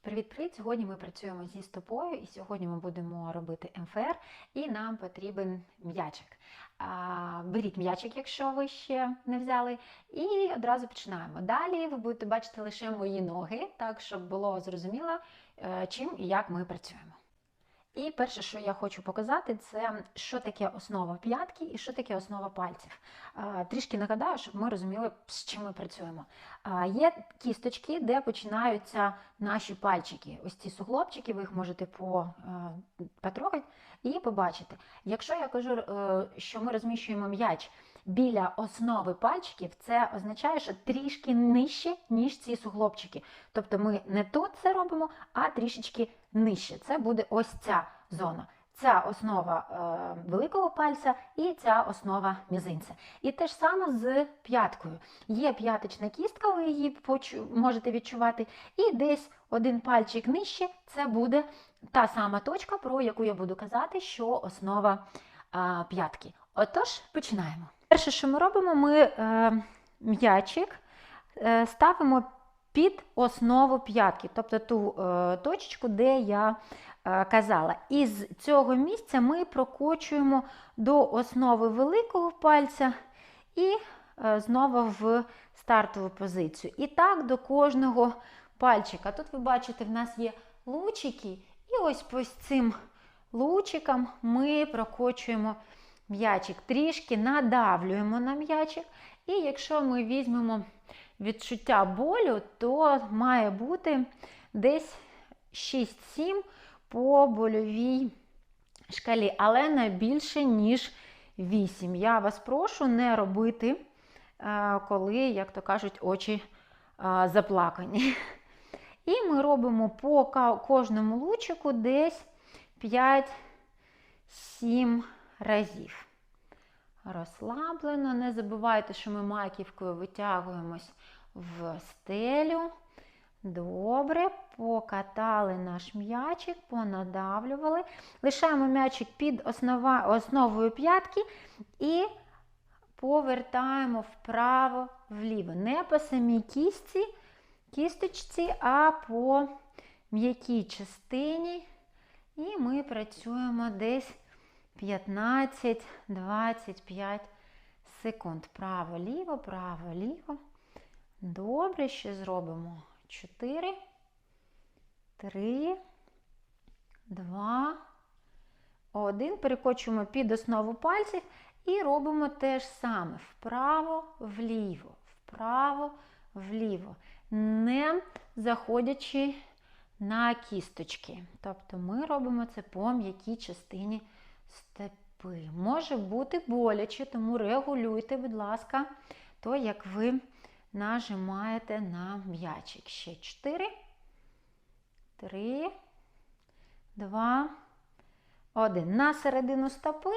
Привіт-привіт! Сьогодні ми працюємо зі стопою, і сьогодні ми будемо робити МФР, і нам потрібен м'ячик. Беріть м'ячик, якщо ви ще не взяли, і одразу починаємо. Далі ви будете бачити лише мої ноги, так щоб було зрозуміло, е, чим і як ми працюємо. І перше, що я хочу показати, це що таке основа п'ятки і що таке основа пальців. Трішки нагадаю, щоб ми розуміли, з чим ми працюємо. Є кісточки, де починаються наші пальчики. Ось ці суглобчики, ви їх можете е, потрогати і побачити. Якщо я кажу, е, що ми розміщуємо м'яч біля основи пальчиків, це означає, що трішки нижче, ніж ці суглобчики. Тобто ми не тут це робимо, а трішечки нижче. Це буде ось ця зона. Ця основа е, великого пальця і ця основа мізинця. І те ж саме з п'яткою. Є п'яточна кістка, ви її можете відчувати, і десь один пальчик нижче це буде та сама точка, про яку я буду казати, що основа е, п'ятки. Отож, починаємо. Перше, що ми робимо, ми е, м'ячик е, ставимо під основу п'ятки, тобто ту е, точечку, де я е, казала. І з цього місця ми прокочуємо до основи великого пальця і е, знову в стартову позицію. І так до кожного пальчика. Тут ви бачите, в нас є лучики, і ось по цим лучикам ми прокочуємо м'ячик, трішки надавлюємо на м'ячик. І якщо ми візьмемо відчуття болю, то має бути десь 6-7 по больовій шкалі, але не більше, ніж 8. Я вас прошу не робити, е, коли, як то кажуть, очі е, заплакані. І ми робимо по кожному лучику десь 5-7 разів. Розслаблено. Не забувайте, що ми маківкою витягуємось в стелю. Добре, покатали наш м'ячик, понадавлювали. Лишаємо м'ячик під основа, основою п'ятки і повертаємо вправо-вліво. Не по самій кістці, кісточці, а по м'якій частині. І ми працюємо десь 15-25 секунд. Право-ліво, право-ліво. Добре, ще зробимо 4, 3, 2, 1. Перекочуємо під основу пальців і робимо те ж саме. Вправо, вліво, вправо, вліво. Не заходячи на кісточки. Тобто ми робимо це по м'якій частині степи. Може бути боляче, тому регулюйте, будь ласка, то, як ви нажимаєте на м'ячик. Ще 4, 3, 2, 1. На середину стопи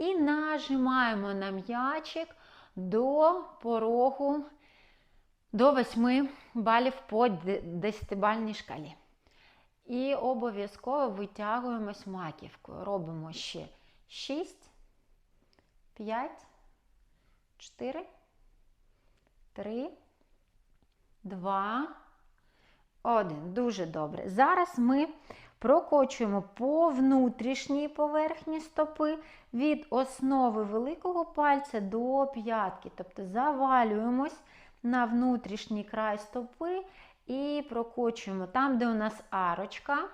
і нажимаємо на м'ячик до порогу до 8 балів по 10-бальній шкалі. І обов'язково витягуємось маківкою. Робимо ще 6, 5, 4, 3, 2, 1. Дуже добре. Зараз ми прокочуємо по внутрішній поверхні стопи від основи великого пальця до п'ятки. Тобто завалюємось на внутрішній край стопи і прокочуємо там, де у нас арочка.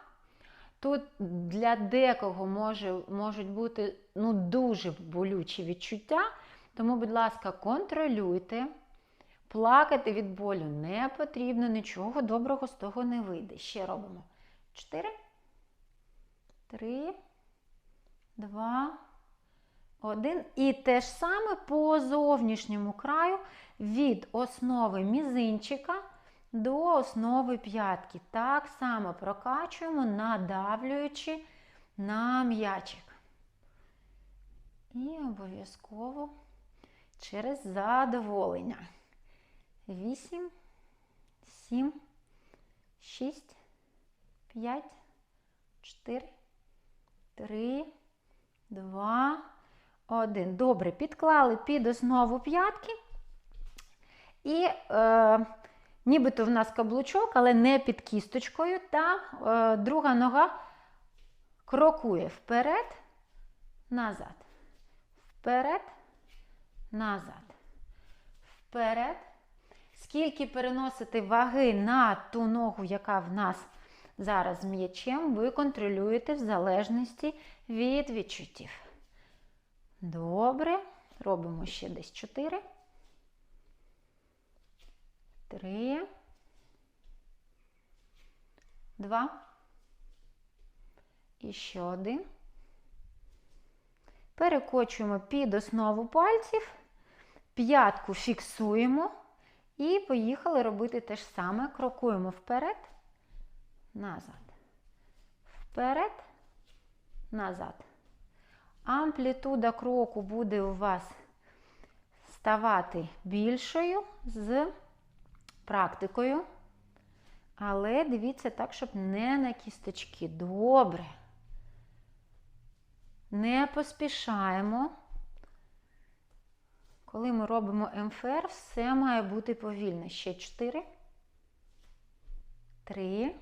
Тут для декого може, можуть бути ну, дуже болючі відчуття, тому, будь ласка, контролюйте. Плакати від болю не потрібно, нічого доброго з того не вийде. Ще робимо 4, 3, 2, 1. І те ж саме по зовнішньому краю від основи мізинчика до основи п'ятки. Так само прокачуємо, надавлюючи на м'ячик. І обов'язково через задоволення. 8, 7, 6, 5, 4, 3, 2, 1. Добре, підклали під основу п'ятки. І е, Нібито в нас каблучок, але не під кісточкою. Та е, друга нога крокує вперед, назад. Вперед, назад. Вперед. Скільки переносити ваги на ту ногу, яка в нас зараз м'ячем, ви контролюєте в залежності від відчуттів. Добре. Робимо ще десь 4. 3. 2. І ще один. Перекочуємо під основу пальців, п'ятку фіксуємо і поїхали робити те ж саме. Крокуємо вперед, назад. Вперед, назад. Амплітуда кроку буде у вас ставати більшою з практикою. Але дивіться так, щоб не на кісточки. Добре. Не поспішаємо. Коли ми робимо МФР, все має бути повільно. Ще 4, 3,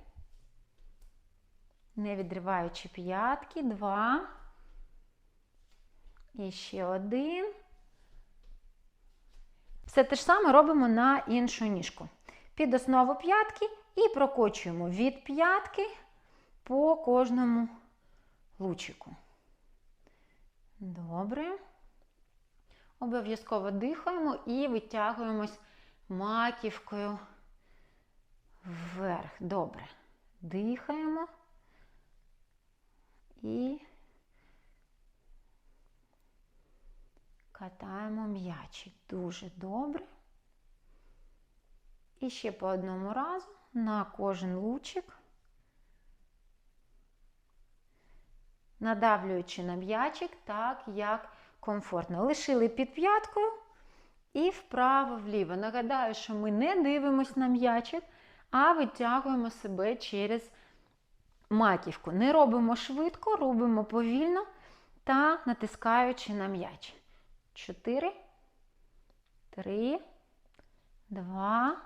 не відриваючи п'ятки, 2. І ще один. Все те ж саме робимо на іншу ніжку. Під основу п'ятки і прокочуємо від п'ятки по кожному лучику. Добре. Обов'язково дихаємо і витягуємось маківкою вверх. Добре. Дихаємо і катаємо м'ячик. Дуже добре. І ще по одному разу на кожен лучик, надавлюючи на м'ячик так, як комфортно. Лишили під п'яткою і вправо-вліво. Нагадаю, що ми не дивимося на м'ячик, а витягуємо себе через маківку. Не робимо швидко, робимо повільно та натискаючи на м'яч. 4, 3, 2,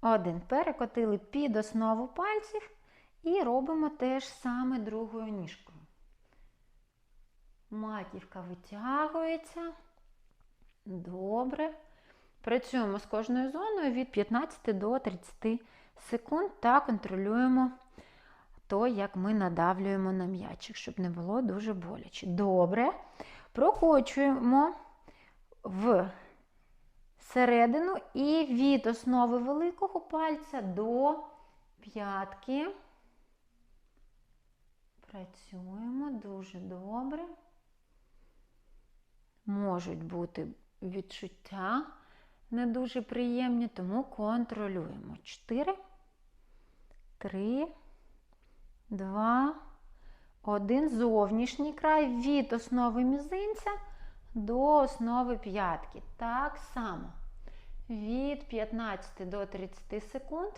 1. Перекотили під основу пальців і робимо те ж саме другою ніжкою. Маківка витягується. Добре. Працюємо з кожною зоною від 15 до 30 секунд та контролюємо то, як ми надавлюємо на м'ячик, щоб не було дуже боляче. Добре. Прокочуємо в середину і від основи великого пальця до п'ятки. Працюємо дуже добре. Можуть бути відчуття не дуже приємні, тому контролюємо. 4, 3, 2, 1. Зовнішній край від основи мізинця до основи п'ятки. Так само. Від 15 до 30 секунд.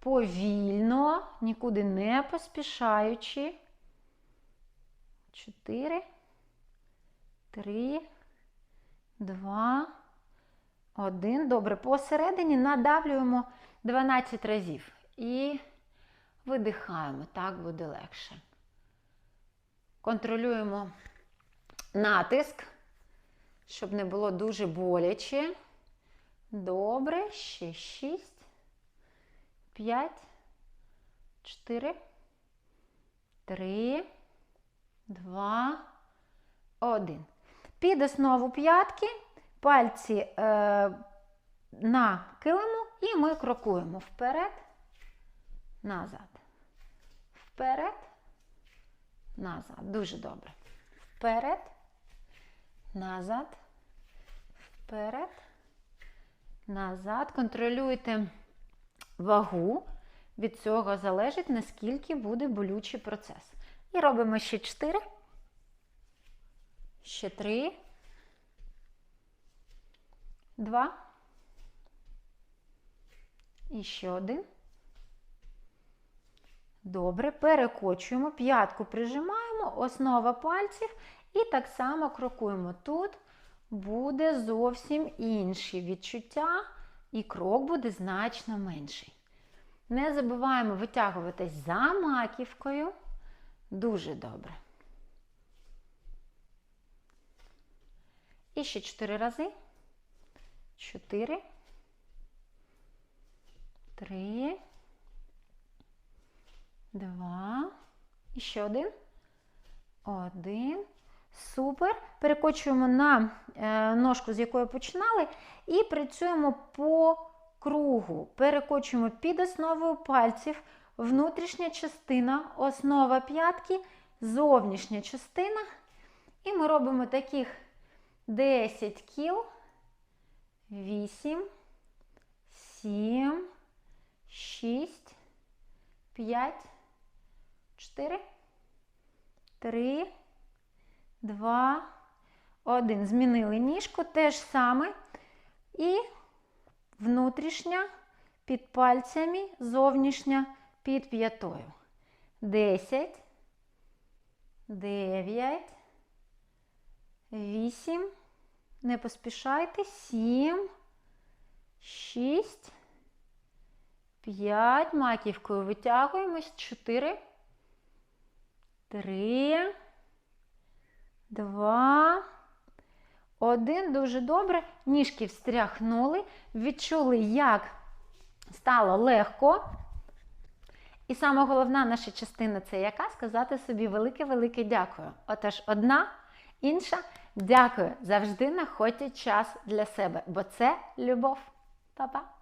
Повільно, нікуди не поспішаючи. 4, 3, 2, 1. Добре, посередині надавлюємо 12 разів. І видихаємо, так буде легше. Контролюємо натиск, щоб не було дуже боляче. Добре, ще 6, 5, 4, 3, 2, 1. Під основу п'ятки, пальці е, на килиму, і ми крокуємо вперед, назад. Вперед, назад. Дуже добре. Вперед, назад, вперед, назад. Контролюйте вагу. Від цього залежить, наскільки буде болючий процес. І робимо ще 4. Ще 3. 2. І ще один. Добре, перекочуємо, п'ятку прижимаємо, основа пальців і так само крокуємо. Тут буде зовсім інші відчуття, і крок буде значно менший. Не забуваємо витягуватись за маківкою. Дуже добре. І ще чотири рази. Чотири. Три. Два. І ще один. Один. Супер. Перекочуємо на е, ножку, з якої починали, і працюємо по кругу. Перекочуємо під основою пальців, внутрішня частина, основа п'ятки, зовнішня частина. І ми робимо таких 10 кіл, 8, 7, 6, 5, 4, 3, 2, 1. Змінили ніжку, те ж саме. І внутрішня під пальцями, зовнішня під п'ятою. 10, 9, 8, не поспішайте, 7, 6, 5, маківкою витягуємось, 4, 3, 2, 1. Дуже добре. Ніжки встряхнули, відчули, як стало легко. І саме головна наша частина це яка? Сказати собі велике-велике дякую. Отож, одна, інша. Дякую. Завжди знаходьте час для себе, бо це любов. Па-па!